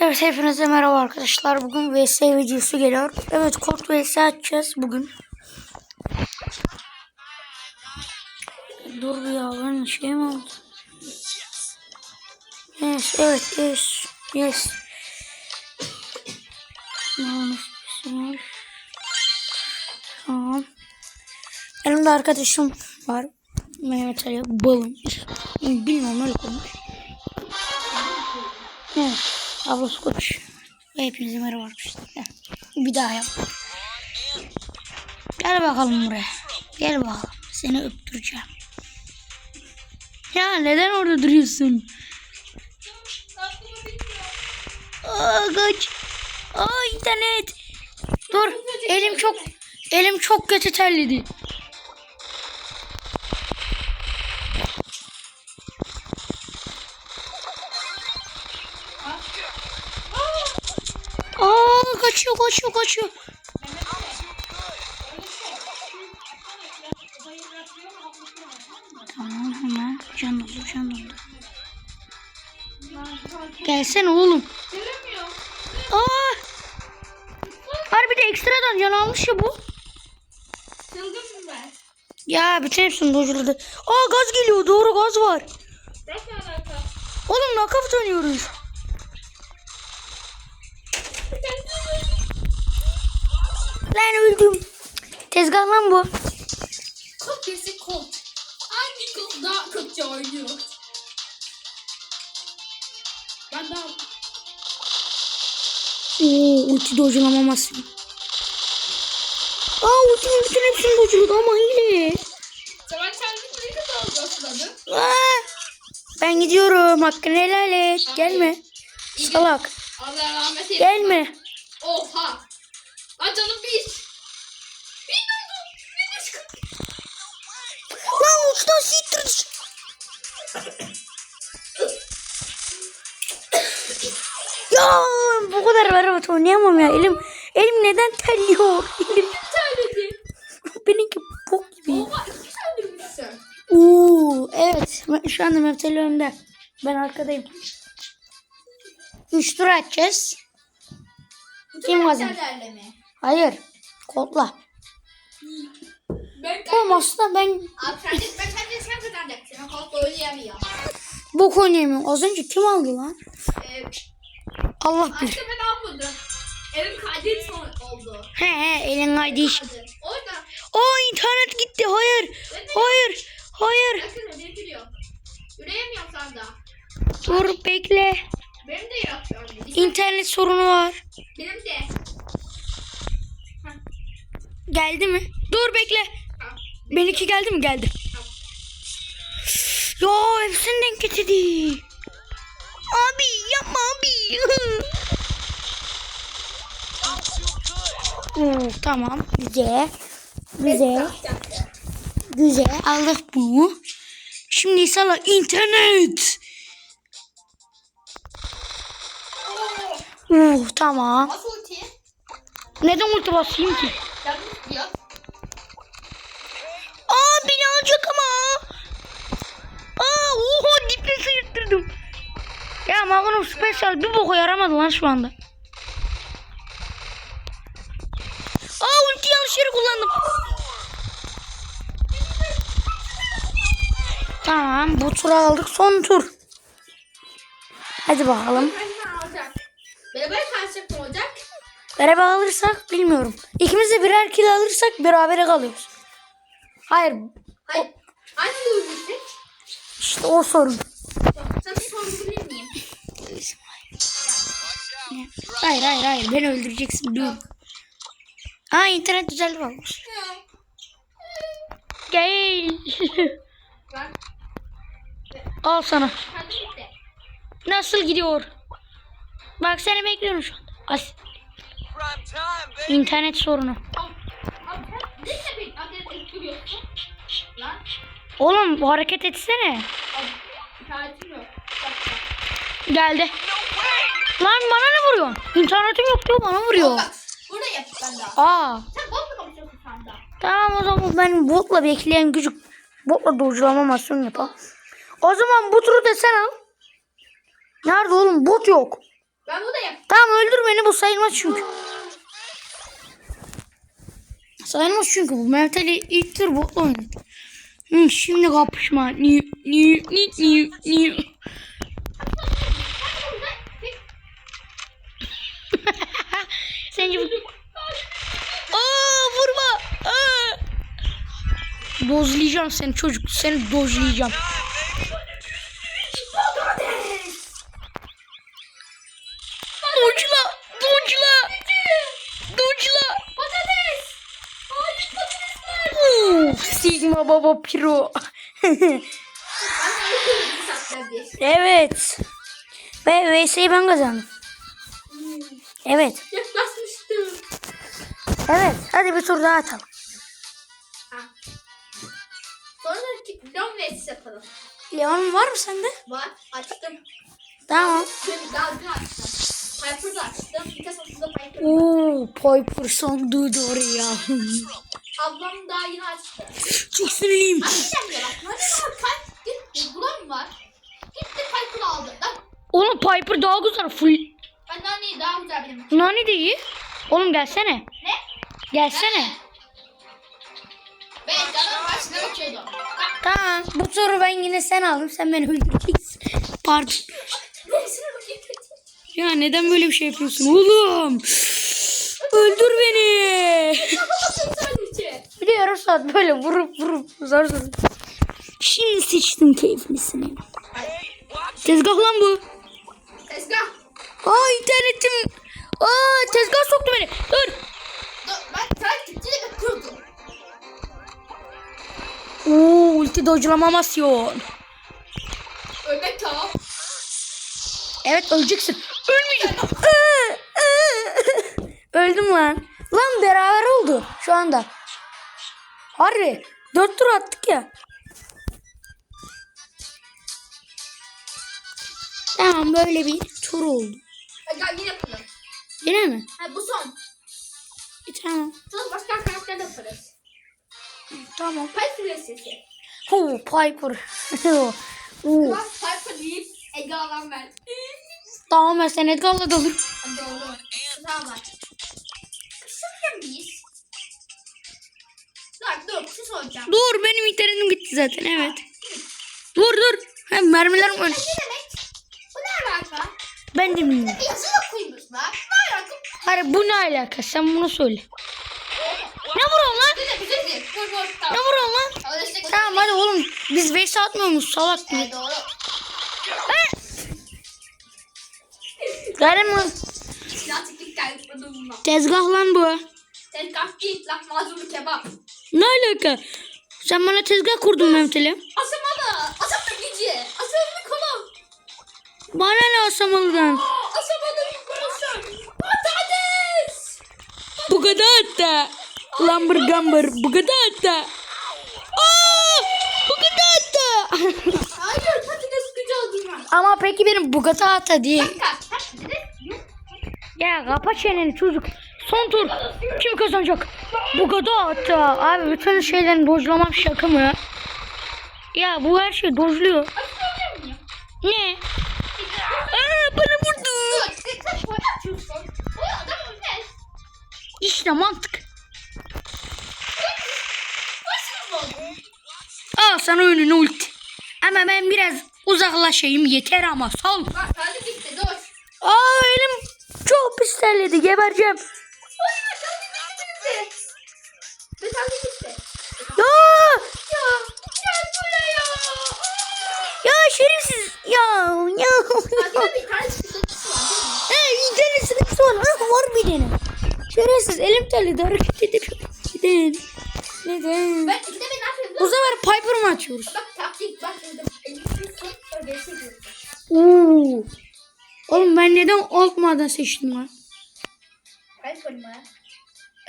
Evet hepinize merhaba arkadaşlar. Bugün VS videosu geliyor. Evet kod VS açacağız bugün. Dur bir ya şey mi oldu? Yes evet yes yes. Tamam. Elimde arkadaşım var. Mehmet Ali balım. Bilmiyorum öyle konuş. Evet. Ablası koç. Ve hepinize merhaba arkadaşlar. Bir daha yap. Gel bakalım buraya. Gel bakalım. Seni öptüreceğim. Ya neden orada duruyorsun? Aa kaç. Aa internet. Dur. Elim çok elim çok kötü terledi. Aa kaçıyor kaçıyor kaçıyor. Tamam hemen can doldu can doldu. Gelsene oğlum. Aa! Harbi de ekstradan can almış ya bu. Çılgınım ben. Ya bütün hepsini dojuladı. Aa gaz geliyor doğru gaz var. Oğlum nakaf dönüyoruz. Lan öldüm. Tezgah lan bu. Kopyası kod. Hangi kod daha kötü oynuyor? Ben daha... Oo ulti dojulamamasın. Aa ultinin bütün hepsini dojuladı ama hile. Sen kendini ne kadar algıladın? Aa, ben gidiyorum. Hakkını helal et. Gelme. Salak. Allah rahmet eylesin. Gelme. Oha. Berbat oynayamam ya. Elim elim neden terliyor? Elim Terledi. benimki bok gibi. Oha iki söndürmüşsün. Oo, evet. Şu anda Mehmet'li önde. Ben arkadayım. 3 tur atacağız. Kim mi? Hayır. Kodla. Ben Oğlum aslında ben Abi sen de sen kazanacaksın. Ben kod oynayamıyor. bok oynayamıyorum. Az önce kim aldı lan? Ee, Allah bilir. ben almadım. Evim kaydet son oldu. He he elin kaydı iş. Orada. Aa internet gitti. Hayır. Hayır. Hayır. Bakın benim de yok. Yürüyemiyorum sen de. Dur bekle. Benim de yok. İnternet sorunu var. Benim de. Geldi mi? Dur bekle. Ha. Benimki geldi mi? Geldi. Ya hepsini denk getirdi. Abi yapma abi. Oo, tamam güzel. Güzel. Güzel aldık bunu. Şimdi sana internet. Oo, tamam. Neden ulti basayım ki? Magnum Special bir boka yaramadı lan şu anda. Aa ulti yanlış yere kullandım. Tamam bu turu aldık son tur. Hadi bakalım. Beraber karşılık mı olacak? Beraber alırsak bilmiyorum. İkimiz de birer kill alırsak berabere kalıyoruz. Hayır Hayır. Aynı da öldürsek. işte o sorun. Sen bir Hayır hayır hayır beni öldüreceksin dur. Aa internet düzeldi olmuş. Gel. Al sana. Nasıl gidiyor? Bak seni bekliyorum şu anda. As internet sorunu. Oğlum bu hareket etsene. Geldi. Lan bana ne vuruyorsun? İnternetim yok diyor bana vuruyor. Bak. Burada yap ben daha. Aa Sen botla konuşuyorsun sen daha. tamam o zaman ben botla bekleyen gücü botla doğrulamamasyon yapalım. O zaman bu turu da sen al. Nerede oğlum bot yok. Ben buradayım. Tamam öldür beni bu sayılmaz çünkü. Sayılmaz çünkü bu. Mehmet Ali ilk tur botla oynadı. Hı, şimdi kapışma. Ni ni ni ni ni. Sence bu... Aa vurma. Aa. Dozlayacağım seni çocuk. Seni dozlayacağım. Dojla. Dojla. Dojla. Patates. Hayır patatesler. Uf, Sigma baba piro. Evet. Ve VS'yi ben kazandım. Evet. Yaklaşmıştım. Evet. Hadi bir tur daha atalım. Sonra long race yapalım. Leon var mı sende? Var. Açtım. Tamam. Dün dalga açtım. Piper da açtım. Vites 30'da Piper. Oo, Piper sandığı da oraya. Ablam daha yeni açtı. Çok sinirliyim. Açacağım ya bak. Ne var? Kalp gitti. Bulan var. Gitti Piper aldı. Lan Oğlum Piper daha güzel. Full. ben neyi daha güzel benim. Nani de iyi. Oğlum gelsene. Ne? Gelsene. Ben Tamam. Bu turu ben yine sen aldım. Sen beni öldüreceksin. Pardon. Ya neden böyle bir şey yapıyorsun oğlum? Öldür beni. Yarım saat böyle vurup vurup zor zor. Şimdi sıçtım keyiflisini. Tezgah lan bu. Tezgah. Aa internetim. Aa tezgah soktu beni. Dur, Oo ulti dodgelamasyon. Ölmek tamam. Evet öleceksin. Ölmeyeceğim. Öldüm lan. Lan beraber oldu şu anda. Harbi. Dört tur attık ya. Tamam böyle bir tur oldu. Hadi gel yine yapalım. Yine mi? Ha, bu son. E, tamam. Sonra başka karakter de yaparız. Tamam. Piper sesi. Oo Piper. Oo. Bak Piper deyip Ege alan ben. Tamam ben sen Edgar'la da olur. Tamam bak. Kısırken miyiz? Dur dur bir şey soracağım. Dur benim internetim gitti zaten evet. Dur dur. Öyle. Ne demek? Bu ne alaka? Ben de bilmiyorum. Yazı okuymuşlar. Ne alaka? Hayır bu ne alaka sen bunu söyle. Ne vuruyorsun lan? Bize Dur Ne vuruyorsun lan? Tamam hadi oğlum biz vs atmıyor muyuz salak gibi. Evet doğru. Garip mi? Tezgah lan bu. Sen kahve lahmacunlu kebap. Ne alaka? Sen bana tezgah kurdun Mehmet Ali. Asamalı. Asamalı gücü. Asamalı kolum. Bana ne asamalıdan? Asamalı yukarısı. Patates. Bu kadar hatta. Lambır gambır bu kadar hatta. Aa, bu kadar hatta. Hayır patates gücü aldım ben. Ama peki benim Bugatti Ata diye. Dakika. Patates yok. Ya kapa çeneni çocuk. Son tur. Kim kazanacak? Bugatti Ata. Abi bütün şeylerin dojlamam şaka mı? Ya bu her şey dojluyor. Ne? Aa, bana vurdu. İşte mantık. Nasıl oldu? Al sana önüne ulti. Ama ben biraz uzaklaşayım yeter ama sal. Bak hadi gitti dur. Aa elim çok pis terledi gebereceğim. Ya, Ya gel buraya. ya şerefsiz. Ya ya. Hadi bir tane sıkıntısı var internet sıkıntısı var. Ha, var bir tane. Şerefsiz elim terledi hareket edemiyorum. Neden? Neden? Ben ikide ne yapıyorum? Bu sefer Piper mı açıyoruz? Bak taktik bak. Oo. Oğlum ben neden olmadan seçtim lan? Bölüm var?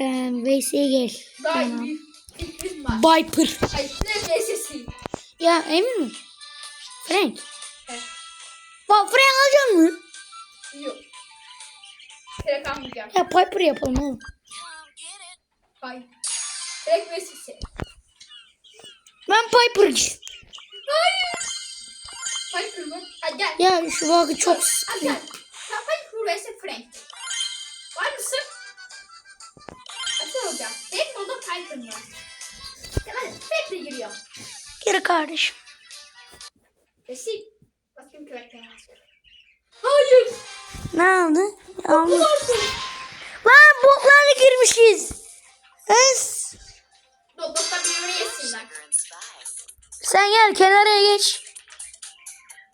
Ee, VS'ye gel. Daha Tamam. iyi. İlk var. Viper. Ay ne VS'si? Ya emin mi? Frank. Evet. Bak Frank alacak mı? Yok. Direkt almayacağım. Ya Piper yapalım oğlum. Hayır. Direkt VS'si. Ben Piper gittim. Hayır. Piper mı? Hadi gel. Yani şu vakı çok sıkıyor. Hadi gel. Piper vs Frank. Var mısın? Hadi hocam. Tek moda Piper mı? Hadi Piper giriyor. Gir kardeşim. Resim. Bakayım karakterini. Hayır. Ne oldu? Yağmur. Lan boklarla girmişiz. Es. Bok yesinler. Sen gel kenara geç.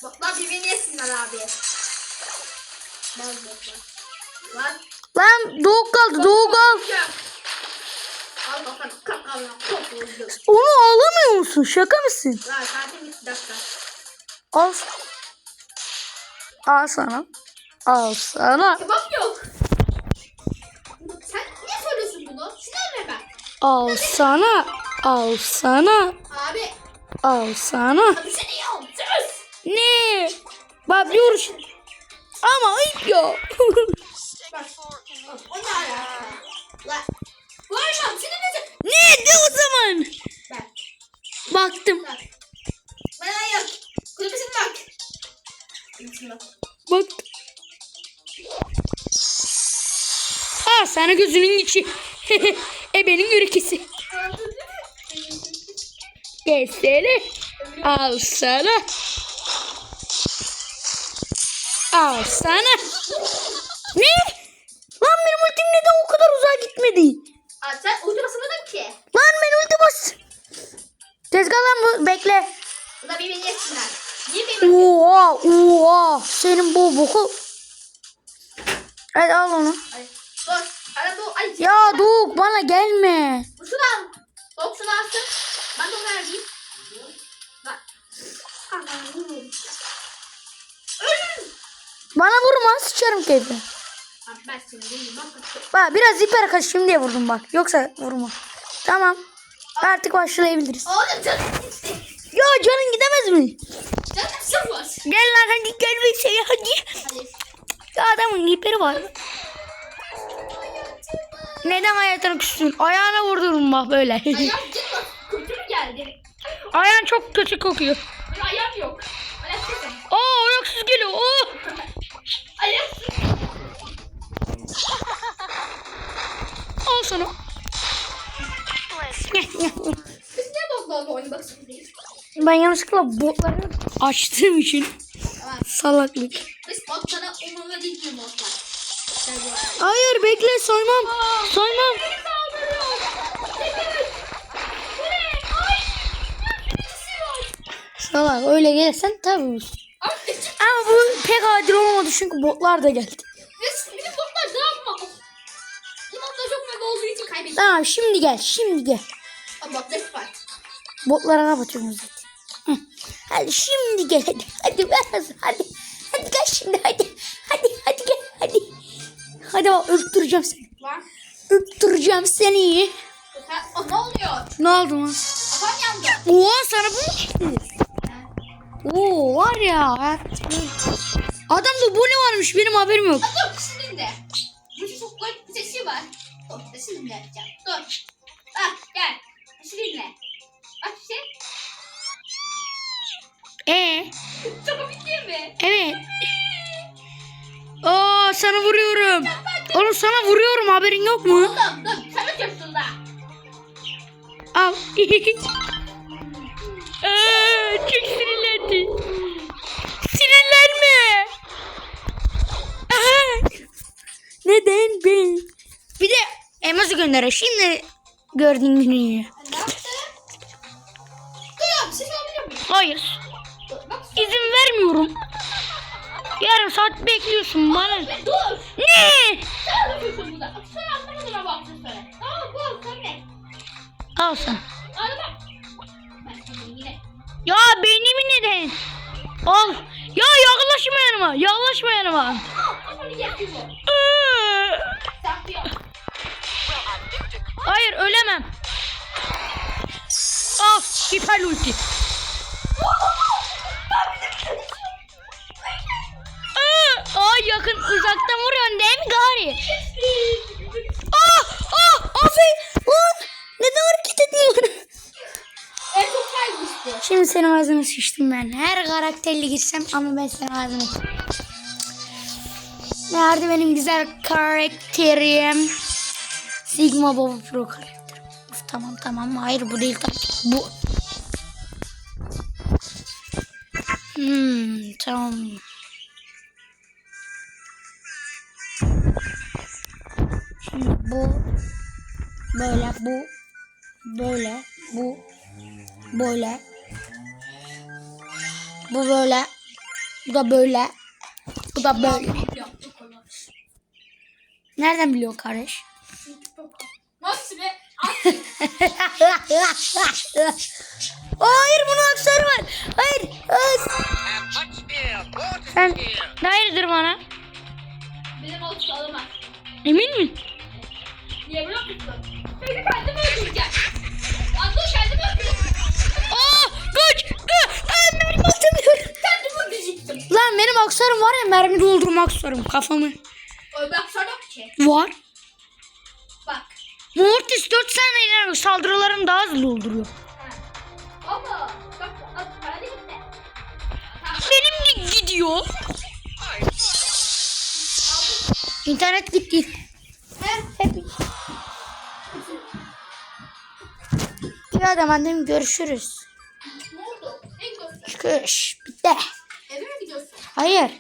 Botlar birbirini yesinler abi. Bazı botlar. Lan. Lan doğuk kaldı doğuk al. Al bakalım. Oldu. Onu alamıyor musun? Şaka mısın? Lan kartım bitti dakika. Al. Al sana. Al sana. Kebap yok. Sen niye söylüyorsun bunu? Sinirlenme ben. Al sana. Al sana. Abi. Al sana. Abi seni yapacağız. Ne? Bak bir vuruş. Ama ayıp ya. Bak. Ne de o zaman? Ben. Baktım. Bak. Bana yok. Kulübesine bak. Kulübesine bak. Bak. Sana gözünün içi. Ebenin ürkesi. Geçsene. Al sana. Al sana. Ne? Lan benim ultim neden o kadar uzağa gitmedi? Aa, sen uydu basamadın ki. Lan ben ulti bas. Tezgah lan bu. Bekle. Buna birbirini yesinler. Birbirini Oha oha. Senin bu boku. Hadi al onu. Ay, dur. Ara bu. Ay. Ya Doğuk bana gelme. Şunu al. Soğuk şunu alsın. Ben de onu vereyim. Bak. Bana vurma sıçarım ben seni değilim. Bak. Bak biraz hiper kaçayım diye vurdum bak. Yoksa vurma. Tamam. Artık başlayabiliriz. Oğlum canım gitti. Ya canın gidemez mi? Canım sıfır. Gel lan hadi gel bir şey hadi. Hadi. Ya adamın hiperi var. Neden hayatını küstün? Ayağına vurdurum bak böyle. Ayağım Ayağın çok kötü kokuyor. Ayağım yok. Ayak sesi. Oo ayaksız geliyor. Oo. Ayak sesi. Al sana. Biz niye botlarla baksın değil? Ben yanlışlıkla botları açtığım için Tamam. salaklık. Biz botlara umurumda değil mi botlar? Hayır bekle soymam. Soymam. Beni saldırıyor. Çekilin. Bu ne? Ay. Ya birisi var. Salak öyle gelirsen tabii. Abi küçük. Ama bu pek adil olmadı çünkü botlar da geldi. Biz, bizim botlar ne yapma? Bu botlar çok mega olduğu için kaybettik. Tamam şimdi gel şimdi gel. Ama botlar var. Botlara kapatıyorum zaten. Hı. Hadi şimdi gel hadi. Hadi biraz hadi. Hadi gel şimdi hadi. Hadi hadi gel hadi. Hadi bak öptüreceğim seni. Var. Öptüreceğim seni. Ha, o ne oluyor? Ne oldu lan? Kafam yandı. Oha sana bu mu? Oo var ya. Adamda bu ne varmış benim haberim yok. Dur şimdi de. Bu çok garip bir sesi var. Dur sesini dinle yapacağım. Dur. Bak gel. Sesini dinle. Bak işte. Ee, Çok komik değil mi? evet. Aa sana vuruyorum. Oğlum sana vuruyorum haberin yok mu? Oğlum dur. Sen ötüyorsun da. Al. Çok sinirlendi. Sinirlenme. Aha. Neden ben? Bir de emoji gönder. Şimdi gördüğün günü. Ne? Hayır. Bak. İzin vermiyorum. Yarım saat bekliyorsun bana. Dur. Ne? Sen ötüyorsun burada. Bak sen alsana buna baksın sana. Tamam dur sen de. Al sen. Ya beynimi neden? Al. Ya yaklaşma yanıma. Yaklaşma yanıma. Hayır ölemem. Al hiper ulti. Aa, yakın uzaktan vuruyorsun değil mi Gari? Aa, aa, aferin. Şimdi senin ağzına sıçtım ben. Her karakterli gitsem ama ben senin ağzına Nerede benim güzel karakterim? Sigma Baba Pro karakterim. Uf, tamam tamam. Hayır bu değil. Bu. Hmm, tamam. Şimdi bu böyle bu böyle bu böyle bu böyle bu da böyle bu da böyle. Nereden biliyorsun kardeş? Nasıl be? Hayır bunun aksarı var. Hayır. hayır. Sen hayırdır bana? Benim olsun alamaz. Emin mi? Niye bırakıyorsun? Beni kendimi öldüreceğim. Ya dur kendimi öldüreceğim. Aa, kaç. Atamıyorum. Kendimi öldürecektim. Lan benim aksarım var ya mermi doldurma aksarım kafamı. Ö, Bak sana yok ki. Var. Bak. Mortis 4 saniyeler saldırılarını daha hızlı dolduruyor. Ama bak mi? Tamam. Benim gidiyor. İnternet gitti. Hep. İyi hadi annem görüşürüz. Çıkış. Bitti. Eve mi gidiyorsun? Hayır.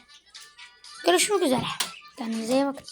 Görüşmek üzere. Kendinize iyi bakın.